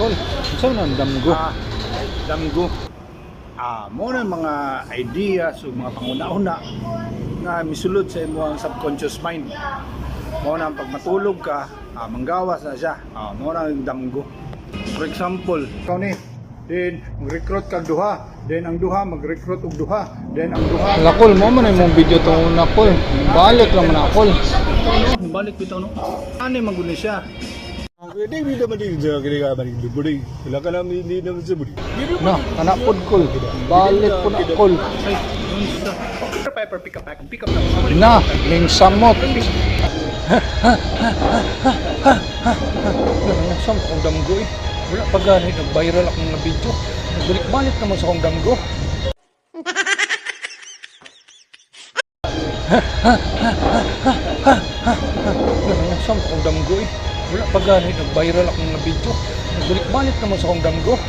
Kol, saan ang damgo? Ah, damgo. Ah, mo na mga ideas o mga panguna-una nga misulod sa imong subconscious mind. Mo na ang pag matulog ka, ah, manggawas na siya. Ah, mo na ang damgo. For example, ikaw ni, then mag-recruit kag duha, then ang duha mag-recruit og duha, then ang duha Lakol mo man imong video to na kol. Balik lang man akol. balik bitaw no. Ano man guni siya? Hindi, hindi naman din sa kaya ka manig budi. Wala ka naman hindi naman sa budi. Na, kana pod kol. Balik po na kol. Pepper pick up back. Pick up na. Na, ling samot. Sam kong damgo eh. Wala pa gani nag-viral akong nga video. Nagbalik-balik naman sa kong damgo. Sam kong damgo eh. Wala pa gani nag-viral akong video. Nagbalik-balik naman sa kong damgo.